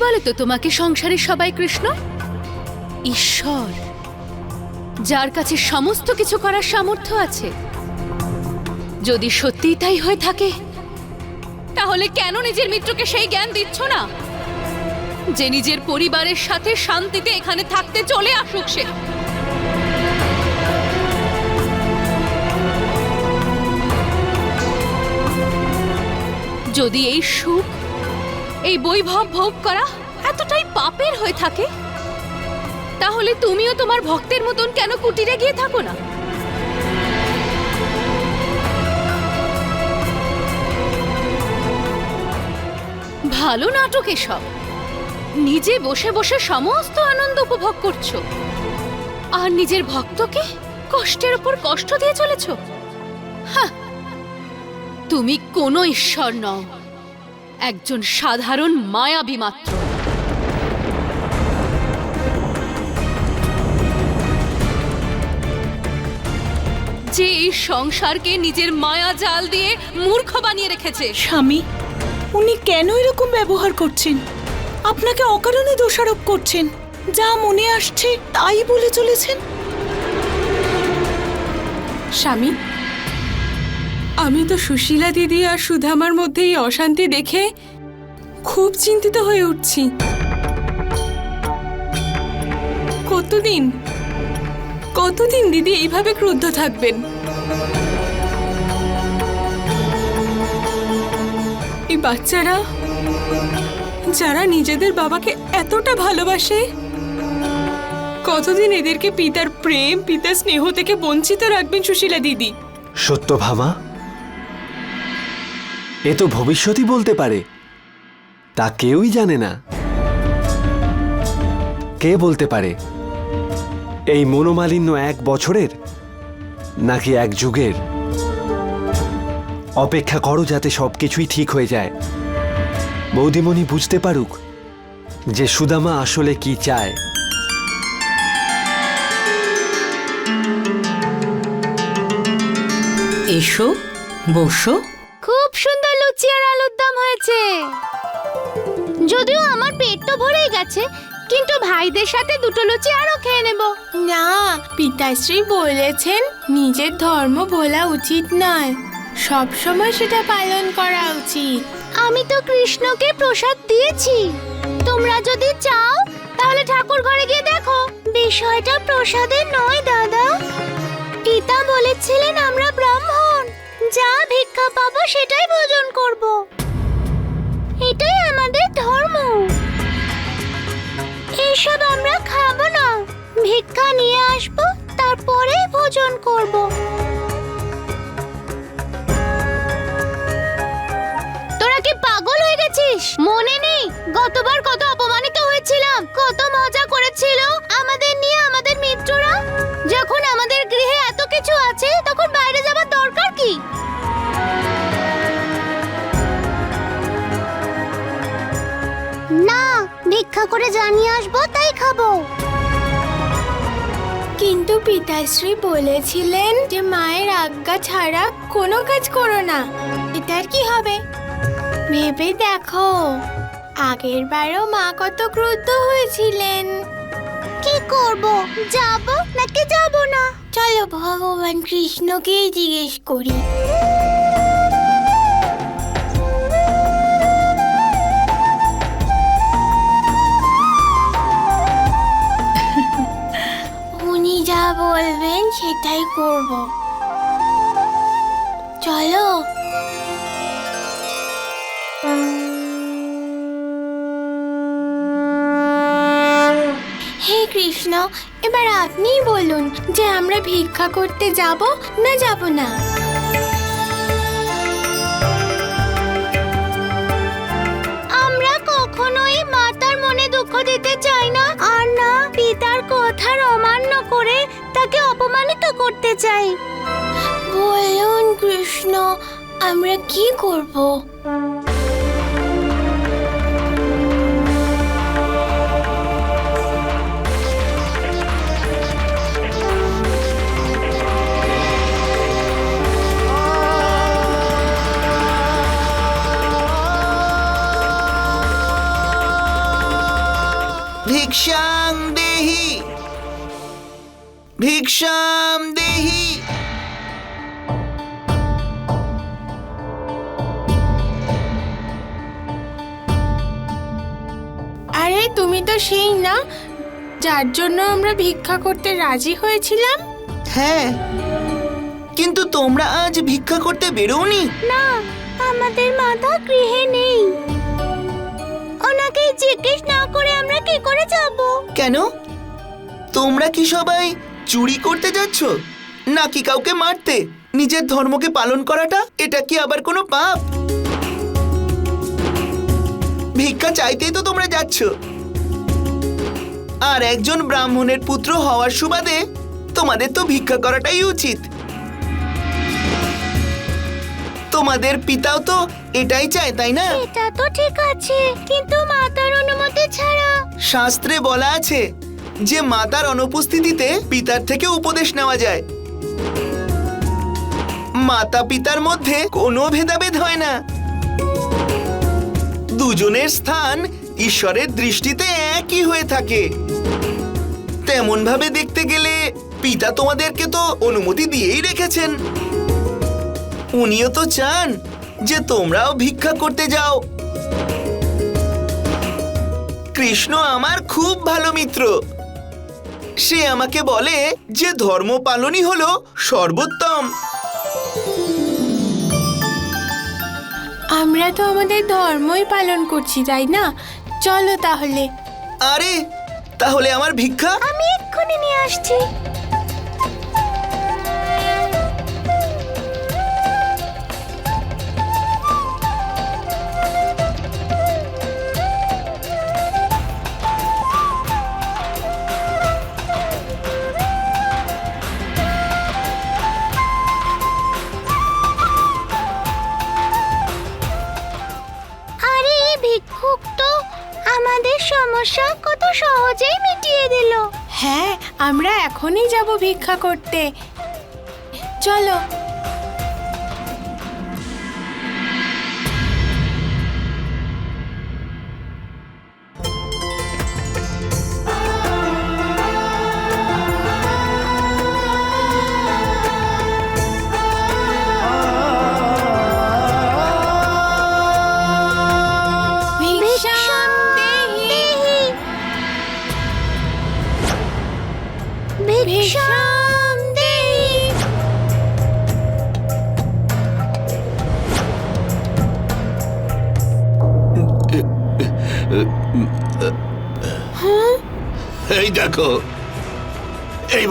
বলে তো তোমাকে সংসারের সবাই কৃষ্ণ? ঈশ্বর, যার কাছে সমস্ত কিছু করার সামর্থ্য আছে। যদি সত্যিই তাই হয়ে থাকে, তাহলে কেন নিজের মিত্রকে সেই জ্ঞান দিচ্ছ না? যে নিজের পরিবারের সাথে শান্তিতে এখানে থাকতে চলে আসুক সে। যদি এই সুখ এই বৈভব ভোগ করা এতটাই পাপের হয়ে থাকে। তাহলে তুমিও তোমার ভক্তের মতন কেন কুটিরে গিয়ে থাকো না? ভালো নাটক এসব। নিজে বসে বসে সমস্ত আনন্দ উপভোগ করছ। আর নিজের ভক্তকে কষ্টের উপর কষ্ট দিয়ে চলেছ? তুমি কোনো ঈশ্বর নও। একজন সাধারণ মায়াবী মাত্র। যে এই সংসারকে নিজের মায়া জাল দিয়ে মূর্খ বানিয়ে রেখেছে। স্বামী উনি কেন এরকম ব্যবহার করছেন? আপনাকে অকারণে দোষারোপ করছেন। যা মনে আসছে তাই বলে চলেছেন? স্বামী আমি তো সুশীলা দিদি আর সুধামার মধ্যে এই অশান্তি দেখে খুব চিন্তিত হয়ে উঠছি। কতদিন? কতদিন দিদি এইভাবে ক্রুদ্ধ থাকবেন? এই বাচ্চারা, যারা নিজেদের বাবাকে এতটা ভালোবাসে, কতদিন এদেরকে পিতার প্রেম, পিতার স্নেহ থেকে বঞ্চিত রাখবেন সুশীলা দিদি? সত্যভামা এ তো ভবিষ্যতই বলতে পারে। তা কেউই জানে না। কে বলতে পারে? এই মনোমালিন্য এক বছরের নাকি এক যুগের? অপেক্ষা করো যাতে সবকিছুই ঠিক হয়ে যায়। বৌদিমণি বুঝতে পারুক যে সুদামা আসলে কি চায়। এসো, বসো খুব সুন্দর লুচি আর আলুর দম হয়েছে। যদিও আমার পেট তো ভরেই গেছে কিন্তু ভাইদের সাথে দুটো লুচি আরও খেয়ে নেব। না পিতাশ্রী বলেছেন নিজের ধর্ম ভোলা উচিত নয়। সব সময় সেটা পালন করা উচিত। আমি তো কৃষ্ণকে প্রসাদ দিয়েছি। তোমরা যদি চাও তাহলে ঠাকুর ঘরে গিয়ে দেখো। বিষয়টা প্রসাদের নয় দাদা। পিতা বলেছিলেন আমরা ব্রাহ্মণ যা ভিক্ষা পাবো সেটাই ভোজন করব। এটাই আমাদের ধর্ম। এসব আমরা খাব না। ভিক্ষা নিয়ে আসব, তারপরে ভোজন করব। তোরা কি পাগল হয়ে গেছিস? মনে নেই? গতবার কত অপমানিত হয়েছিলাম, কত মজা করেছিল আমাদের নিয়ে আমাদের মিত্ররা। যখন আমাদের গৃহে এত কিছু আছে, তখন বাইরে ভিক্ষা করে জানিয়ে আসব তাই খাব। কিন্তু পিতাশ্রী বলেছিলেন যে মায়ের আজ্ঞা ছাড়া কোনো কাজ করো না। এটার কি হবে? ভেবে দেখো। আগের বারও মা কত ক্রুদ্ধ হয়েছিলেন। কি করব যাব নাকি যাব না? চলো ভগবান কৃষ্ণকেই জিজ্ঞেস করি। বলবেন, সেটাই করব। চলো। হে কৃষ্ণ, এবার আপনিই বলুন যে আমরা ভিক্ষা করতে যাব না যাব না। আমরা কখনোই মাতার মনে দুঃখ দিতে চাই না। আর না, পিতার কথার অমান্য করে তাকে অপমানিত করতে চাই। বলুন কৃষ্ণ আমরা কি করব? ভিক্ষাং ভিক্ষাম দেহি। আরে তুমি তো সেই না যার জন্য আমরা ভিক্ষা করতে রাজি হয়েছিলাম? হ্যাঁ কিন্তু তোমরা আজ ভিক্ষা করতে বেরোনি না আমাদের মাথা গৃহে নেই। ওনাকে জিজ্ঞেস না করে আমরা কি করে যাব? কেন? তোমরা কি সবাই চুরি করতে যাচ্ছ? নাকি কাউকে মারতে? নিজের ধর্মকে পালন করাটা এটা কি আবার কোনো পাপ? ভিক্ষা চাইতেই তো তোমরা যাচ্ছ। আর একজন ব্রাহ্মণের পুত্র হওয়ার সুবাদে তোমাদের তো ভিক্ষা করাটাই উচিত। তোমাদের পিতাও তো এটাই চায় তাই না? এটা তো ঠিক আছে কিন্তু মাতার অনুমতি ছাড়া। শাস্ত্রে বলা আছে যে মাতার অনুপস্থিতিতে পিতার থেকে উপদেশ নেওয়া যায়। মাতা পিতার মধ্যে কোনো ভেদাভেদ হয় না। দুজনের স্থান ঈশ্বরের দৃষ্টিতে একই হয়ে থাকে। তেমন ভাবে দেখতে গেলে পিতা তোমাদেরকে তো অনুমতি দিয়েই রেখেছেন। উনিও তো চান যে তোমরাও ভিক্ষা করতে যাও। কৃষ্ণ আমার খুব ভালো মিত্র। সে আমাকে বলে যে ধর্ম পালনই হলো সর্বোত্তম। আমরা তো আমাদের ধর্মই পালন করছি তাই না? চলো তাহলে। আরে তাহলে আমার ভিক্ষা? আমি এক্ষুনি নিয়ে আসছি। ভিক্ষা করতে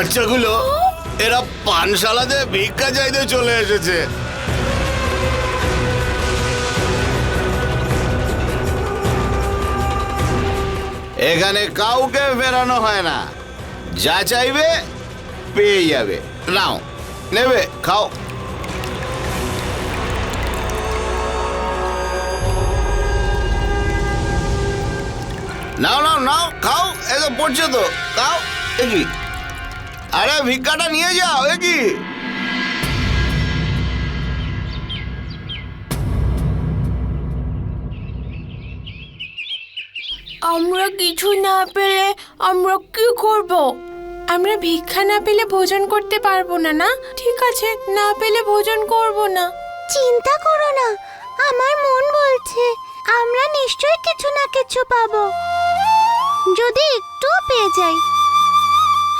বাচ্চাগুলো এরা পানশালাতে ভিক্ষা চাইতে চলে এসেছে। এখানে কাউকে ফেরানো হয় না। যা চাইবে পেয়ে যাবে। নাও, নেবে, খাও। নাও নাও নাও, খাও এ তো পড়ছে তো, খাও, দেখি। আরে ভিক্ষাটা নিয়ে যাও এ কি? আমরা কিছু না পেলে আমরা কি করব? আমরা ভিক্ষা না পেলে ভোজন করতে পারব না না? ঠিক আছে না পেলে ভোজন করব না। চিন্তা করো না আমার মন বলছে আমরা নিশ্চয়ই কিছু না কিছু পাবো। যদি একটুও পেয়ে যাই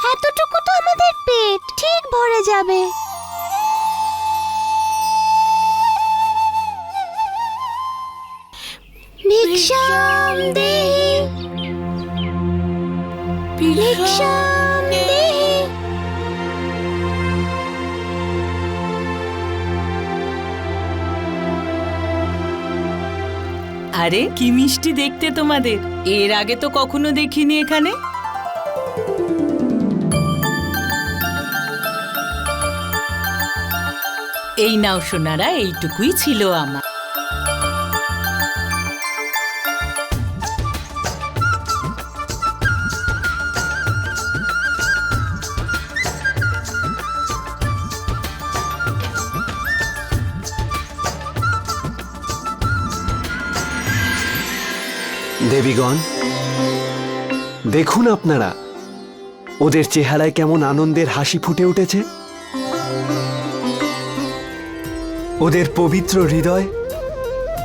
এতটুকু তো আমাদের পেট, ঠিক ভরে যাবে। ভিক্ষাম দেহি। ভিক্ষাম দেহি। আরে, কি মিষ্টি দেখতে তোমাদের। এর আগে তো কখনো দেখিনি এখানে। এই নাও, সোনারা, এইটুকুই ছিল আমার। দেবীগণ, দেখুন আপনারা, ওদের চেহারায় কেমন আনন্দের হাসি ফুটে উঠেছে। ওদের পবিত্র হৃদয়,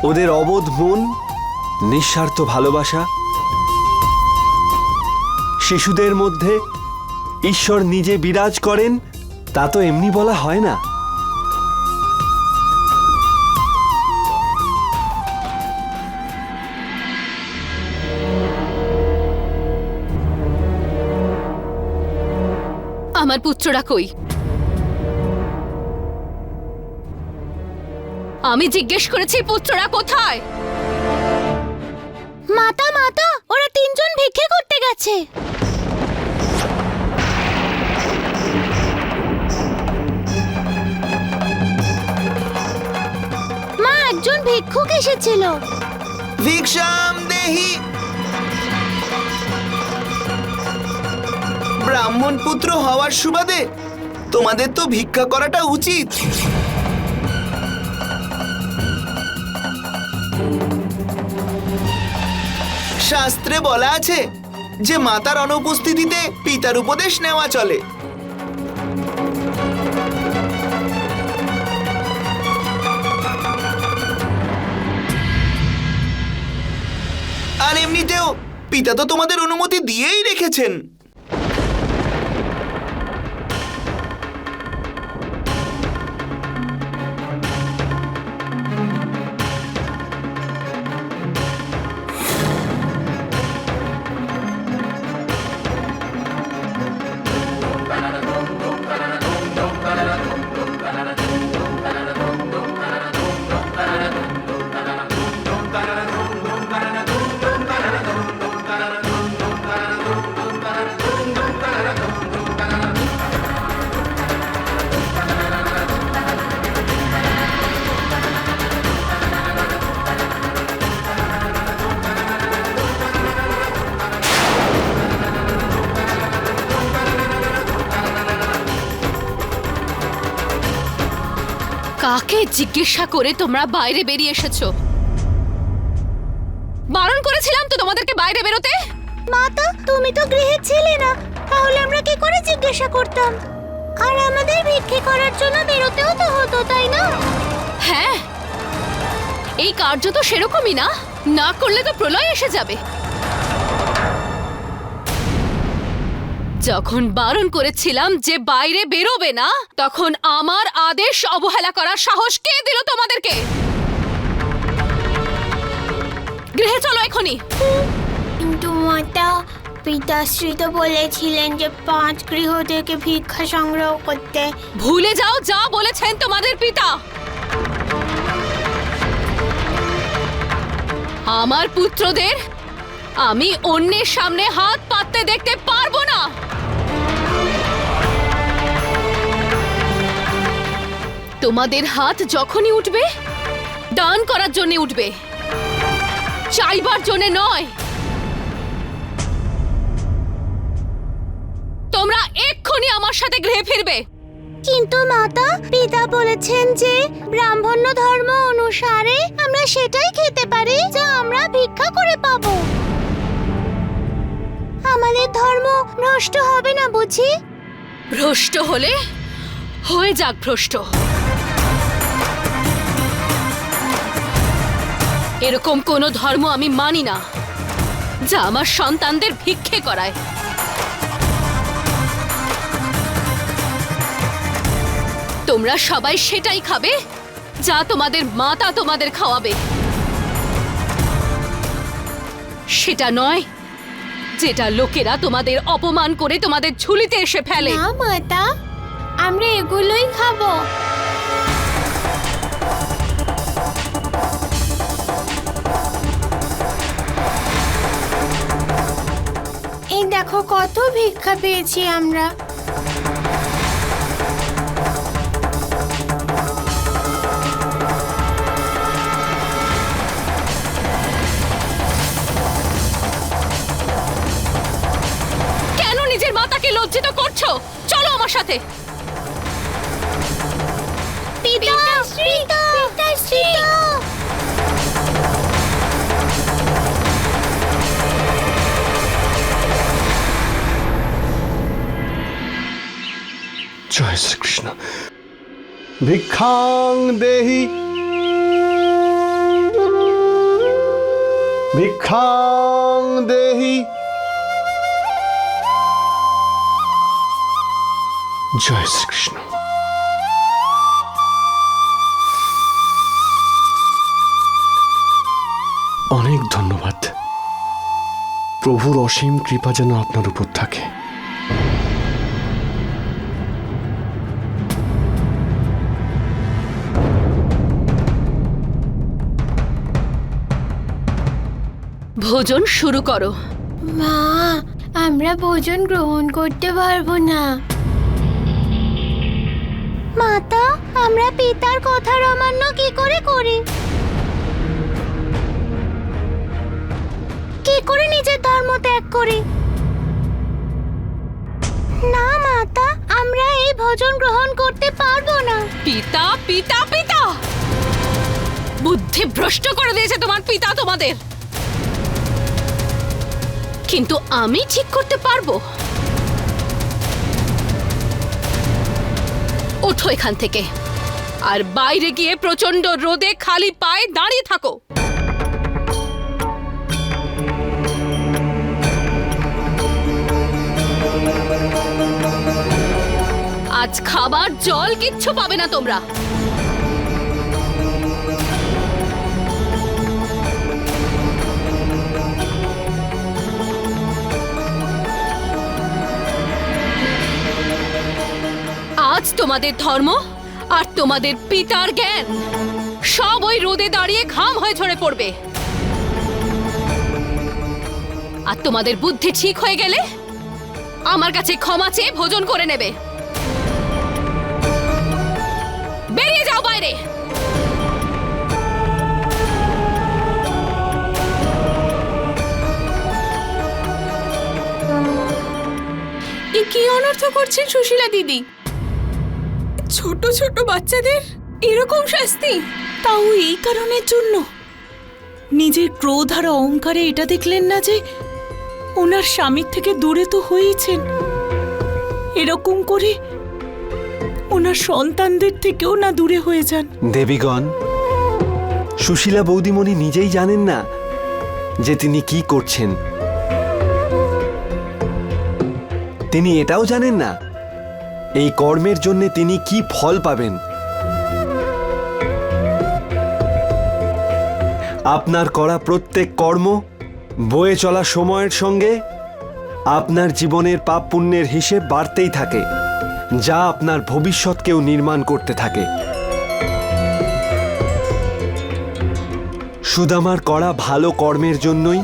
ওদের অবোধ মন, নিঃস্বার্থ ভালোবাসা, শিশুদের মধ্যে ঈশ্বর নিজে বিরাজ করেন, তা তো এমনি বলা হয় না। আমার পুত্ররা কই? আমি জিজ্ঞেস করেছি পুত্ররা কোথায়? মাতা মাতা ওরা তিনজন ভিক্ষে করতে গেছে। মা একজন ভিক্ষুক এসেছিল। ভিক্ষাম দেহি। ব্রাহ্মণ পুত্র হওয়ার সুবাদে তোমাদের তো ভিক্ষা করাটা উচিত। শাস্ত্রে বলা আছে যে মাতার অনুপস্থিতিতে পিতার উপদেশ নেওয়া চলে। আর এমনিতেও পিতা তো তোমাদের অনুমতি দিয়েই রেখেছেন। জিজ্ঞাসা করে তোমরা বাইরে বেরিয়ে এসেছ। বারণ করেছিলাম তো তোমাদেরকে বাইরে বেরোতে? মাতা তুমি তো গৃহে ছিলে না। তাহলে আমরা কি করে জিজ্ঞাসা করতাম? আর আমাদের ভিক্ষে করার জন্য বেরোতেও তো হতো তাই না? হ্যাঁ। এই কার্য তো সেরকমই না। না করলে তো প্রলয় এসে যাবে। যখন বারণ করেছিলাম যে বাইরে বেরোবে না তখন আমার আদেশ অবহেলা করার সাহস কে দিল তোমাদেরকে? গৃহে চলো এখনই। কিন্তু মাতা পিতাশ্রী তো বলেছিলেন যে পাঁচ গৃহ থেকে ভিক্ষা সংগ্রহ করতে। ভুলে যাও যা বলেছেন তোমাদের পিতা। আমার পুত্রদের আমি অন্যের সামনে হাত পাততে দেখতে পারব না। তোমাদের হাত যখনই উঠবে, দান করার জন্য উঠবে। চাইবার জন্য নয়। তোমরা এক্ষুনি আমার সাথে গৃহে ফিরবে। কিন্তু মাতা, পিতা বলেছেন যে, ব্রাহ্মণ্য ধর্ম অনুসারে আমরা সেটাই খেতে পারি, যা আমরা ভিক্ষা করে পাবো। আমাদের ধর্ম নষ্ট হবে না, বুঝি? ভ্রষ্ট হলে হয়ে যাক ভ্রষ্ট। এরকম কোনো ধর্ম আমি মানি না, যা আমার সন্তানদের ভিক্ষে করায়। তোমরা সবাই সেটাই খাবে, যা তোমাদের মাতা তোমাদের খাওয়াবে। সেটা নয় যেটা লোকেরা তোমাদের অপমান করে তোমাদের ঝুলিতে এসে ফেলে। না, মাতা, আমরা এগুলোই খাব। এই দেখো, কত ভিক্ষা পেয়েছি আমরা। করছ চলো আমার সাথে। জয় শ্রীকৃষ্ণ। ভিক্ষাং দেহি। ভিক্ষাং দেহি। জয় শ্রীকৃষ্ণ। অনেক ধন্যবাদ। প্রভুর অসীম কৃপা যেন আপনার উপর থাকে। ভোজন শুরু করো। মা আমরা ভোজন গ্রহণ করতে পারব না। আমরা পিতার কথার অমান্য কি করে করি? কি করে নিজের ধর্ম ত্যাগ করি? না, মাতা, আমরা এই ভোজন গ্রহণ করতে পারব না। পিতা পিতা পিতা! বুদ্ধি ভ্রষ্ট করে দিয়েছে তোমার পিতা তোমাদের। কিন্তু আমি ঠিক করতে পারব? ওঠো এখান থেকে। আর বাইরে গিয়ে প্রচণ্ড রোদে খালি পায়ে দাঁড়িয়ে থাকো। আজ খাবার জল কিচ্ছু পাবে না তোমরা। আজ তোমাদের ধর্ম আর তোমাদের পিতার জ্ঞান। সব ওই রোদে দাঁড়িয়ে ঘাম হয়ে ঝরে পড়বে। আর তোমাদের বুদ্ধি ঠিক হয়ে গেলে আমার কাছে ক্ষমা চেয়ে ভোজন করে নেবে। বেরিয়ে যাও বাইরে। কি অনর্থ করছেন সুশীলা দিদি? ছোট ছোট বাচ্চাদের? এরকম শাস্তি? তাও এই কারণের জন্য। নিজের ক্রোধ আর অহংকারে এটা দেখলেন না যে, ওনার স্বামীর থেকে দূরে তো হয়েছেন। এরকম করে ওনার সন্তানদের থেকেও না দূরে হয়ে যান। দেবীগণ, সুশীলা বৌদিমণি নিজেই জানেন না যে তিনি কি করছেন। তিনি এটাও জানেন না এই কর্মের জন্য তিনি কি ফল পাবেন? আপনার করা প্রত্যেক কর্ম বয়ে চলা সময়ের সঙ্গে আপনার জীবনের পাপ পুণ্যের হিসেব বাড়তেই থাকে, যা আপনার ভবিষ্যৎকেও নির্মাণ করতে থাকে। সুদামার করা ভালো কর্মের জন্যই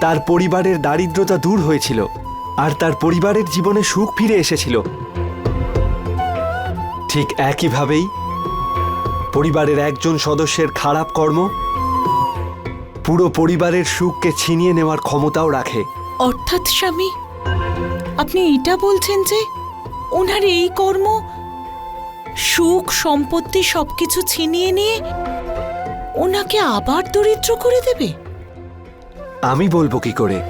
তার পরিবারের দারিদ্রতা দূর হয়েছিল, আর তার পরিবারের জীবনে সুখ ফিরে এসেছিল। ঠিক একইভাবেই পরিবারের একজন সদস্যের খারাপ কর্ম পুরো পরিবারের সুখকে ছিনিয়ে নেওয়ার ক্ষমতাও রাখে। অর্থাৎ স্বামী আপনি এটা বলছেন যে ওনার এই কর্ম সুখ সম্পত্তি সবকিছু ছিনিয়ে নিয়ে ওনাকে আবার দরিদ্র করে দেবে? আমি বলব কি করে?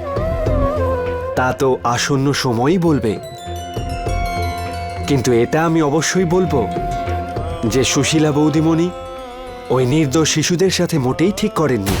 তা তো আসন্ন সময়ই বলবে। কিন্তু এটা আমি অবশ্যই বলব যে সুশীলা বৌদিমণি ওই নির্দোষ শিশুদের সাথে মোটেই ঠিক করেননি।